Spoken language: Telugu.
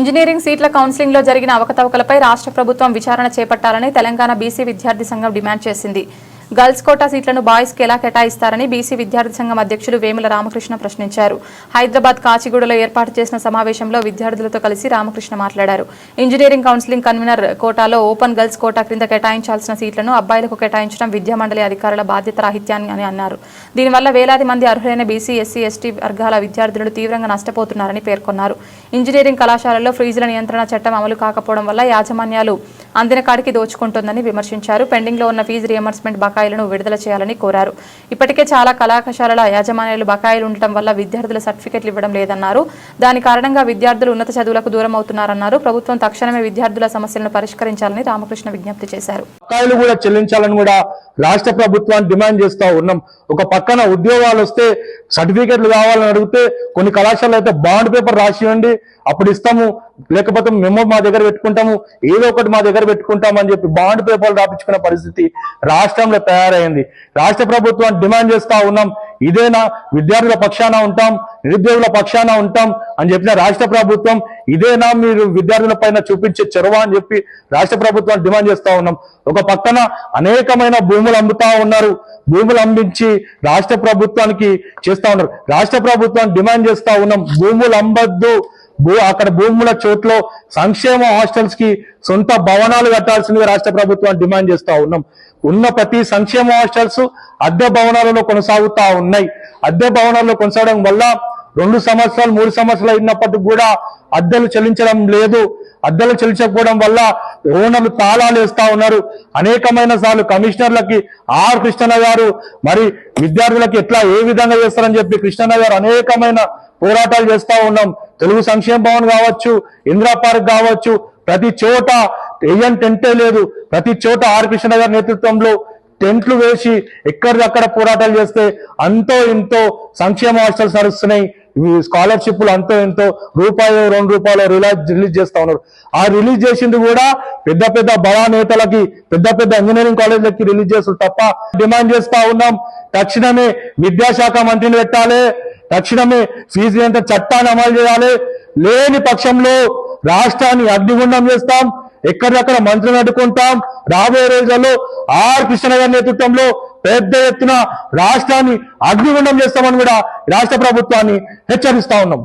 ఇంజనీరింగ్ సీట్ల కౌన్సిలింగ్లో జరిగిన అవకతవకలపై రాష్ట్ర ప్రభుత్వం విచారణ చేపట్టాలని తెలంగాణ బీసీ విద్యార్థి సంఘం డిమాండ్ చేసింది. గర్ల్స్ కోటా సీట్లను బాయ్స్కి ఎలా కేటాయిస్తారని బీసీ విద్యార్థి సంఘం అధ్యక్షులు వేముల రామకృష్ణ ప్రశ్నించారు. హైదరాబాద్ కాచిగూడలో ఏర్పాటు చేసిన సమావేశంలో విద్యార్థులతో కలిసి రామకృష్ణ మాట్లాడారు. ఇంజనీరింగ్ కౌన్సిలింగ్ కన్వీనర్ కోటాలో ఓపెన్ గర్ల్స్ కోటా క్రింద కేటాయించాల్సిన సీట్లను అబ్బాయిలకు కేటాయించడం విద్యామండలి అధికారుల బాధ్యత రాహిత్యాన్ని అని అన్నారు. దీనివల్ల వేలాది మంది అర్హులైన బీసీ ఎస్సీ ఎస్టీ వర్గాల విద్యార్థులు తీవ్రంగా నష్టపోతున్నారని పేర్కొన్నారు. ఇంజనీరింగ్ కళాశాలలో ఫీజుల నియంత్రణ చట్టం అమలు కాకపోవడం వల్ల యాజమాన్యాలు అందిన కాడికి దోచుకుంటోందని విమర్శించారు. పెండింగ్లో ఉన్న ఫీజు రియంబర్స్మెంట్ బకాయిలను విడుదల చేయాలని కోరారు. ఇప్పటికే చాలా కళాశాలల యాజమాన్యాలు బకాయిలు ఉండటం వల్ల విద్యార్థుల సర్టిఫికెట్లు ఇవ్వడం లేదన్నారు. దాని కారణంగా విద్యార్థులు ఉన్నత చదువులకు దూరం అవుతున్నారన్నారు ప్రభుత్వం తక్షణమే విద్యార్థుల సమస్యలను పరిష్కరించాలని రామకృష్ణ విజ్ఞప్తి చేశారు. బకాయిలు కూడా చెల్లించాలని కూడా రాష్ట్ర ప్రభుత్వాన్ని డిమాండ్ చేస్తా ఉన్నాం. ఒక పక్కన ఉద్యోగాలు వస్తే సర్టిఫికెట్లు కావాలని అడిగితే కొన్ని కళాశాలలు అయితే బాండ్ పేపర్ రాసివ్వండి అప్పుడు ఇస్తాము. లేకపోతే మేము మా దగ్గర పెట్టుకుంటాము ఏదో ఒకటి మా దగ్గర పెట్టుకుంటాం అని చెప్పి బాండ్ పేపర్లు రాపించుకునే పరిస్థితి రాష్ట్రంలో తయారైంది. రాష్ట్ర ప్రభుత్వాన్ని డిమాండ్ చేస్తా ఉన్నాం ఇదేనా విద్యార్థుల పక్షాన ఉంటాం నిరుద్యోగుల పక్షాన ఉంటాం అని చెప్పిన రాష్ట్ర ప్రభుత్వం ఇదేనా మీరు విద్యార్థుల పైన చూపించే చొరవ అని చెప్పి రాష్ట్ర ప్రభుత్వాన్ని డిమాండ్ చేస్తా ఉన్నాం. ఒక పక్కన అనేకమైన భూములు అమ్ముతా ఉన్నారు భూములు అమ్మించి రాష్ట్ర ప్రభుత్వానికి చేస్తా ఉన్నారు. రాష్ట్ర ప్రభుత్వాన్ని డిమాండ్ చేస్తా ఉన్నాం భూములు అమ్మద్దు భూ అక్కడ భూముల చోట్లో సంక్షేమ హాస్టల్స్కి సొంత భవనాలు కట్టాల్సిందిగా రాష్ట్ర ప్రభుత్వాన్ని డిమాండ్ చేస్తా ఉన్నాం. ఉన్న ప్రతి సంక్షేమ హాస్టల్స్ అద్దె భవనాలలో కొనసాగుతా ఉన్నాయి. అద్దె భవనాల్లో కొనసాగడం వల్ల రెండు సంవత్సరాలు మూడు సంవత్సరాలు అయినప్పటికీ కూడా అద్దెలు చెల్లించడం లేదు. అద్దెలు చెల్లించకపోవడం వల్ల ఓనర్లు తాళాలు వేస్తా ఉన్నారు. అనేకమైన సార్లు కమిషనర్లకి ఆర్ కృష్ణన్న గారు మరి విద్యార్థులకి ఎట్లా ఏ విధంగా చేస్తారని చెప్పి కృష్ణన్న గారు అనేకమైన పోరాటాలు చేస్తా ఉన్నాం. తెలుగు సంక్షేమ భవన్ కావచ్చు ఇందిరా పార్క్ కావచ్చు ప్రతి చోట ఏజెంట్ టెంటే లేదు. ప్రతి చోట ఆర్ కృష్ణ గారి నేతృత్వంలో టెంట్లు వేసి ఎక్కడిదక్కడ పోరాటాలు చేస్తే అంతో ఇంతో సంక్షేమ హాస్టల్స్ నడుస్తున్నాయి స్కాలర్షిప్లు అంతో ఎంతో రూపాయలు రెండు రూపాయలు రిలీజ్ రిలీజ్ చేస్తా ఉన్నారు. ఆ రిలీజ్ చేసింది కూడా పెద్ద పెద్ద బడా నేతలకి పెద్ద పెద్ద ఇంజనీరింగ్ కాలేజీలకి రిలీజ్ చేస్తారు తప్ప డిమాండ్ చేస్తా ఉన్నాం. తక్షణమే విద్యాశాఖ మంత్రిని పెట్టాలి. తక్షణమే ఫీజు ఎంత చట్టాన్ని అమలు చేయాలి? లేని పక్షంలో రాష్ట్రాన్ని అగ్నిగుండం చేస్తాం ఎక్కడికక్కడ మంత్రులను అడ్డుకుంటాం రాబోయే రోజుల్లో ఆర్ కృష్ణ గారి నేతృత్వంలో పెద్ద ఎత్తున రాష్ట్రాన్ని అగ్నిగుండం చేస్తామని కూడా రాష్ట్ర ప్రభుత్వాన్ని హెచ్చరిస్తా ఉన్నాం.